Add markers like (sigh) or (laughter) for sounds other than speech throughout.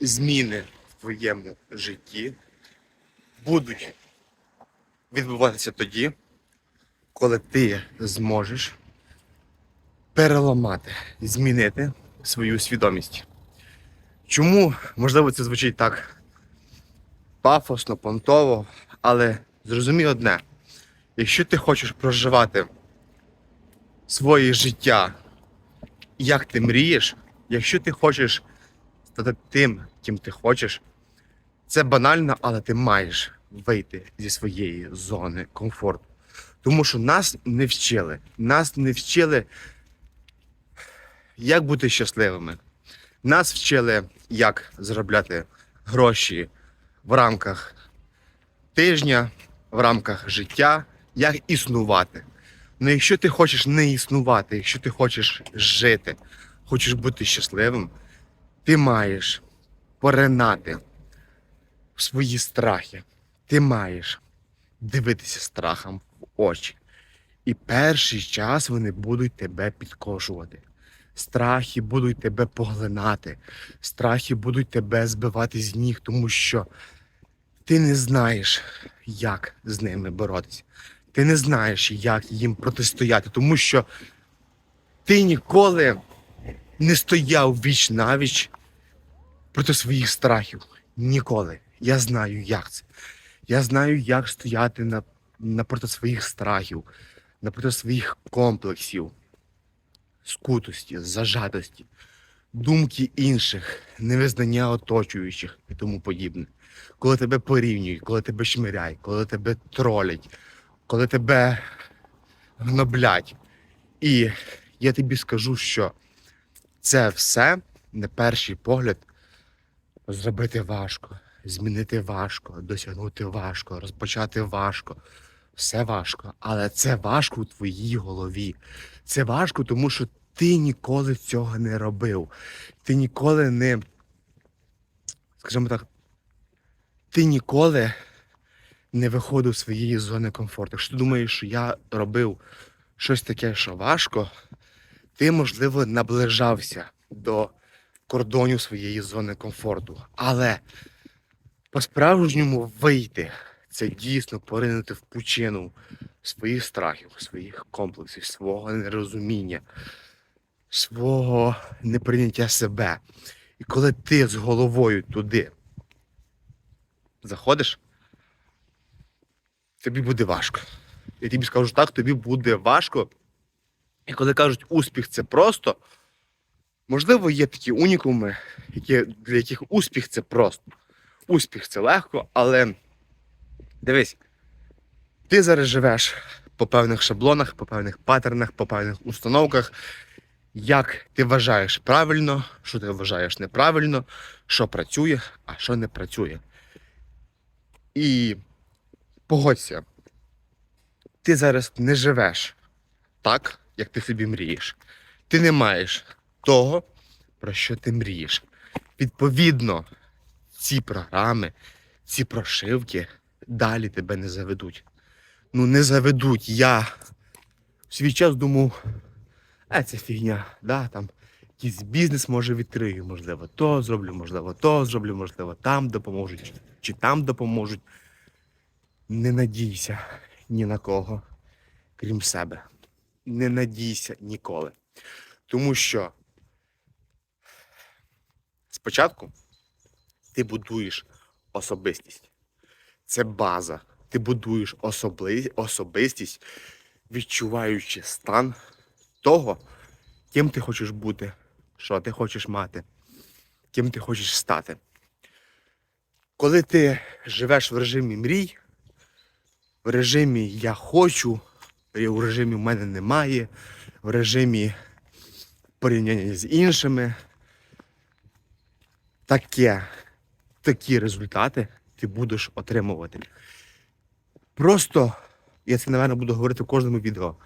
зміни в твоєму житті будуть відбуватися тоді, коли ти зможеш переламати, змінити свою свідомість. Чому, можливо, це звучить так пафосно, понтово, але зрозумій одне: якщо ти хочеш проживати своє життя, як ти мрієш, якщо ти хочеш стати тим, ким ти хочеш, це банально, але ти маєш вийти зі своєї зони комфорту. Тому що нас не вчили. Нас не вчили, як бути щасливими. Нас вчили, як заробляти гроші в рамках тижня, в рамках життя, як існувати. Ну, якщо ти хочеш не існувати, якщо ти хочеш жити, хочеш бути щасливим, ти маєш поринати в свої страхи. Ти маєш дивитися страхам в очі. І перший час вони будуть тебе підкошувати. Страхи будуть тебе поглинати, страхи будуть тебе збивати з ніг, тому що ти не знаєш, як з ними боротися. Ти не знаєш, як їм протистояти, тому що ти ніколи не стояв віч навіч проти своїх страхів. Ніколи. Я знаю, як це. Я знаю, як стояти на, напроти своїх страхів, напроти своїх комплексів, скутості, зажатості, думки інших, невизнання оточуючих і тому подібне. Коли тебе порівнюють, коли тебе шмиряють, коли тебе тролять, коли тебе гноблять. І я тобі скажу, що це все на перший погляд зробити важко, змінити важко, досягнути важко, розпочати важко. Все важко, але це важко у твоїй голові. Це важко, тому що ти ніколи цього не робив. Ти ніколи не, скажімо так, ти ніколи не виходив з своєї зони комфорту. Якщо ти думаєш, що я робив щось таке, що важко, ти, можливо, наближався до кордонів своєї зони комфорту. Але по-справжньому вийти це дійсно поринути в пучину своїх страхів, своїх комплексів, свого нерозуміння, свого неприйняття себе. І коли ти з головою туди заходиш, тобі буде важко. Я тобі скажу так, тобі буде важко. І коли кажуть, успіх це просто, можливо, є такі унікуми, які, для яких успіх це просто. Успіх це легко, але дивись, ти зараз живеш по певних шаблонах, по певних паттернах, по певних установках, як ти вважаєш правильно, що ти вважаєш неправильно, що працює, а що не працює. І погодься, ти зараз не живеш так, як ти собі мрієш. Ти не маєш того, про що ти мрієш. Відповідно, ці програми, ці прошивки далі тебе не заведуть. Ну, не заведуть. Я в свій час думав, а це фігня, да, там якийсь бізнес може відкрию, можливо, то зроблю, можливо, то зроблю, можливо, там допоможуть, чи, чи там допоможуть. Не надійся ні на кого, крім себе. Не надійся ніколи. Тому що спочатку ти будуєш особистість. Це база. Ти будуєш особли... особистість, відчуваючи стан того, ким ти хочеш бути, що ти хочеш мати, ким ти хочеш стати. Коли ти живеш в режимі мрій, в режимі я хочу, в режимі в мене немає, в режимі порівняння з іншими, таке, такі результати ти будеш отримувати. Просто, я це, напевно, буду говорити в кожному відео.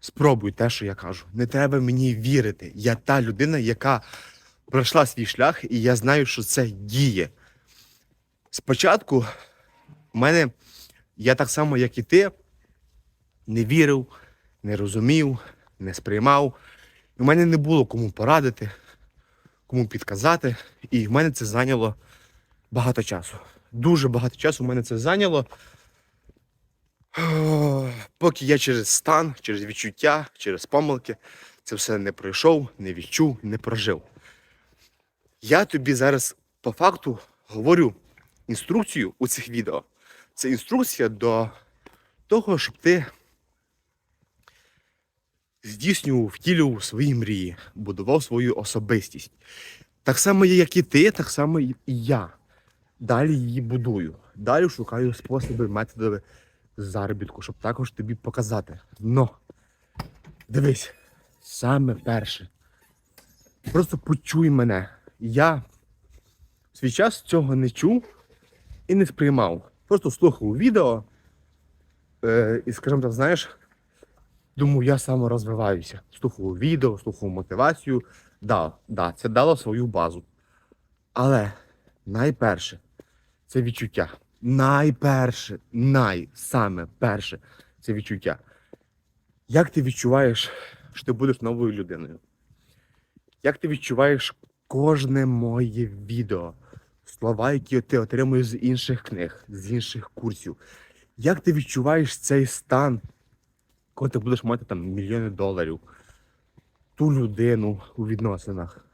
Спробуй те, що я кажу. Не треба мені вірити. Я та людина, яка пройшла свій шлях, і я знаю, що це діє. Спочатку в мене, я так само, як і ти, не вірив, не розумів, не сприймав. В мене не було кому порадити, кому підказати. І в мене це зайняло багато часу. Дуже багато часу в мене це зайняло. (sighs) Поки я через стан, через відчуття, через помилки це все не пройшов, не відчув, не прожив. Я тобі зараз по факту говорю інструкцію у цих відео. Це інструкція до того, щоб ти здійснював, втілював свої мрії, будував свою особистість. Так само, як і ти, так само і я. Далі її будую. Далі шукаю способи, методи заробітку, щоб також тобі показати. Но дивись, саме перше. Просто почуй мене. Я свій час цього не чув і не сприймав. Просто слухав відео е, і, скажімо так, знаєш, думаю, я саморозвиваюся. Слухав відео, слухав мотивацію. Да, да, це дало свою базу. Але найперше це відчуття. Найперше, най, саме перше це відчуття. Як ти відчуваєш, що ти будеш новою людиною? Як ти відчуваєш кожне моє відео, слова, які ти отримуєш з інших книг, з інших курсів? Як ти відчуваєш цей стан, коли ти будеш мати там мільйони доларів, ту людину у відносинах,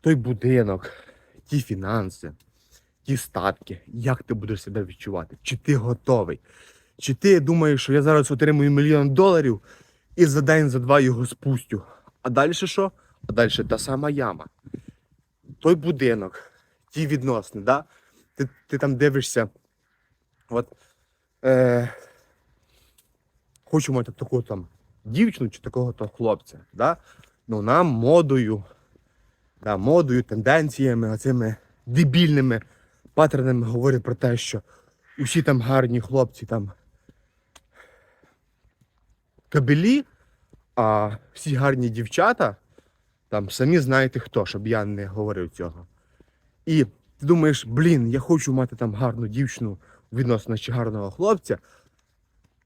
той будинок, ті фінанси, ті статки, як ти будеш себе відчувати? Чи ти готовий? Чи ти думаєш, що я зараз отримую мільйон доларів і за день, за два його спустю? А далі що? А далі та сама яма. Той будинок, ті відносини, да? ти, ти там дивишся. От, е, хочу мати таку там дівчину чи такого то хлопця. Да? Ну нам модою, да, модою, тенденціями, оцими дебільними паттернами говорять про те, що усі там гарні хлопці там кабелі, а всі гарні дівчата там самі знаєте хто, щоб я не говорив цього. І ти думаєш, блін, я хочу мати там гарну дівчину відносно чи гарного хлопця.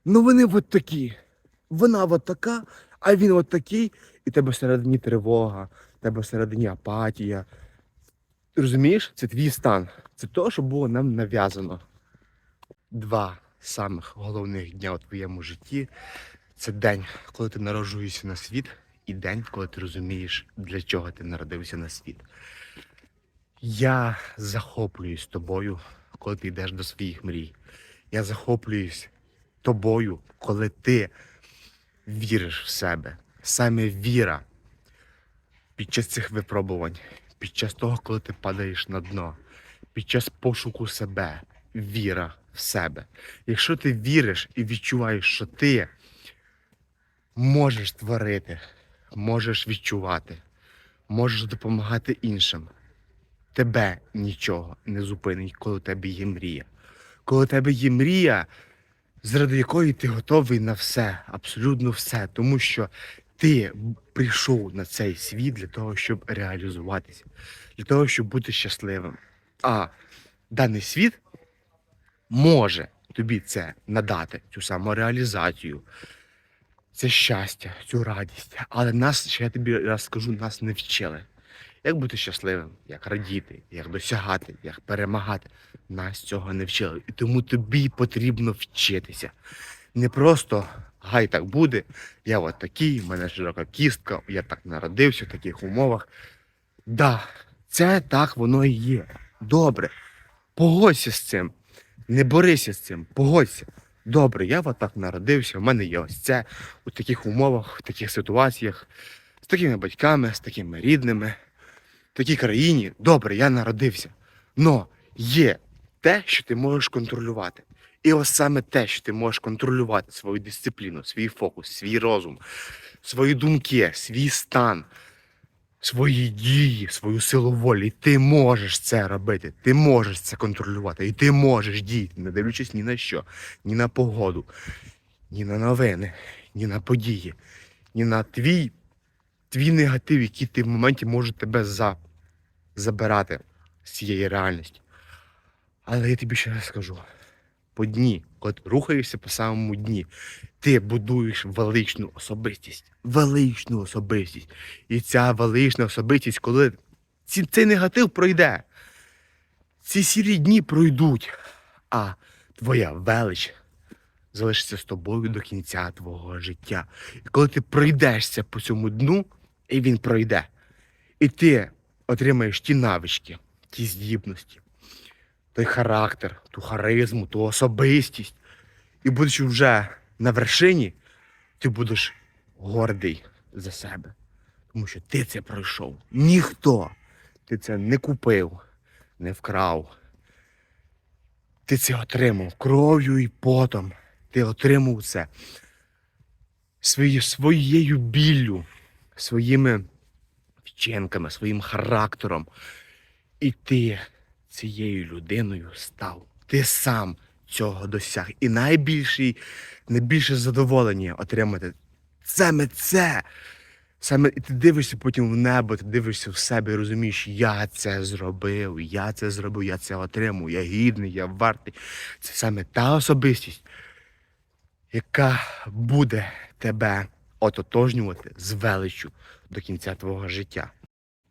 Ну вони от такі. Вона от така, а він от такий, і тебе всередині тривога, тебе всередині апатія. Розумієш, це твій стан. Це те, що було нам нав'язано. Два самих головних дня у твоєму житті це день, коли ти народжуєшся на світ, і день, коли ти розумієш, для чого ти народився на світ. Я захоплююсь тобою, коли ти йдеш до своїх мрій. Я захоплююсь тобою, коли ти віриш в себе. Саме віра під час цих випробувань, під час того, коли ти падаєш на дно, під час пошуку себе, віра в себе. Якщо ти віриш і відчуваєш, що ти можеш творити, можеш відчувати, можеш допомагати іншим, тебе нічого не зупинить, коли у тебе є мрія. Коли у тебе є мрія, заради якої ти готовий на все, абсолютно все, тому що ти прийшов на цей світ для того, щоб реалізуватися, для того, щоб бути щасливим. А даний світ може тобі це надати, цю самореалізацію, це щастя, цю радість. Але нас, ще я тобі раз скажу, нас не вчили. Як бути щасливим, як радіти, як досягати, як перемагати. Нас цього не вчили. І тому тобі потрібно вчитися. Не просто гай так буде, я от такий, в мене широка кістка, я так народився в таких умовах. Да, це так воно і є. Добре. Погодься з цим. Не борися з цим, погодься. Добре, я от так народився, в мене є ось це у таких умовах, в таких ситуаціях, з такими батьками, з такими рідними, такій країні. Добре, я народився. Но є те, що ти можеш контролювати. І ось саме те, що ти можеш контролювати свою дисципліну, свій фокус, свій розум, свої думки, свій стан, свої дії, свою силу волі. Ти можеш це робити, ти можеш це контролювати, і ти можеш діяти, не дивлячись ні на що, ні на погоду, ні на новини, ні на події, ні на твій, твій негатив, який ти в моменті може тебе за, забирати з цієї реальності. Але я тобі ще раз скажу: по дні, коли ти рухаєшся по самому дні, ти будуєш величну особистість. Величну особистість. І ця велична особистість, коли ці, цей негатив пройде, ці сірі дні пройдуть, а твоя велич залишиться з тобою до кінця твого життя. І коли ти пройдешся по цьому дну, і він пройде, і ти отримаєш ті навички, ті здібності, той характер, ту харизму, ту особистість. І будучи вже на вершині, ти будеш гордий за себе. Тому що ти це пройшов. Ніхто ти це не купив, не вкрав. Ти це отримав кров'ю і потом. Ти отримав це своєю біллю, своїми вчинками, своїм характером. І ти цією людиною став. Ти сам цього досяг. І найбільший, найбільше задоволення отримати саме це. Саме і ти дивишся потім в небо, ти дивишся в себе і розумієш, я це зробив, я це зробив, я це отримав, я гідний, я вартий. Це саме та особистість, яка буде тебе ототожнювати з величчю до кінця твого життя.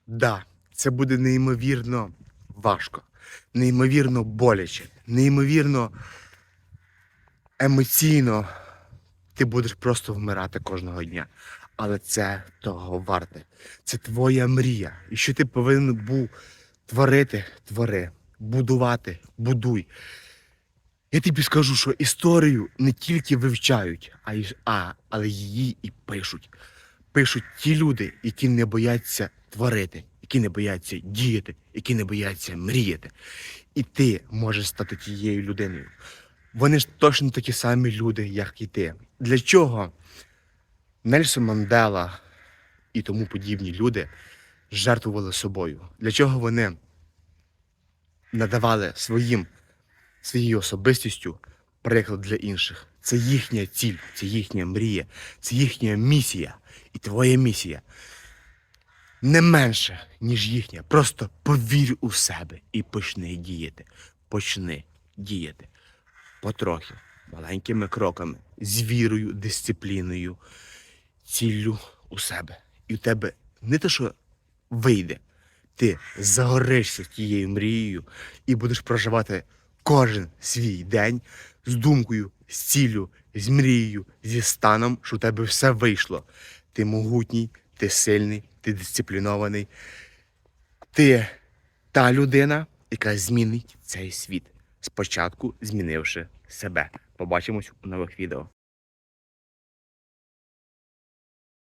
Да, це буде неймовірно важко, неймовірно боляче, неймовірно емоційно. Ти будеш просто вмирати кожного дня. Але це того варте. Це твоя мрія. І що ти повинен був творити, твори, будувати, будуй. Я тобі скажу, що історію не тільки вивчають, а, й, а але її і пишуть. Пишуть ті люди, які не бояться творити, які не бояться діяти, які не бояться мріяти. І ти можеш стати тією людиною. Вони ж точно такі самі люди, як і ти. Для чого Нельсон Мандела і тому подібні люди жертвували собою? Для чого вони надавали своїм, своєю особистістю приклад для інших? Це їхня ціль, це їхня мрія, це їхня місія. І твоя місія не менша, ніж їхня. Просто повір у себе і почни діяти. Почни діяти потрохи, маленькими кроками, з вірою, дисципліною, ціллю у себе. І у тебе не те, що вийде, ти загоришся тією мрією і будеш проживати кожен свій день з думкою, з ціллю, з мрією, зі станом, що у тебе все вийшло. Ти могутній, ти сильний, ти дисциплінований. Ти та людина, яка змінить цей світ. Спочатку змінивши себе. Побачимось у нових відео.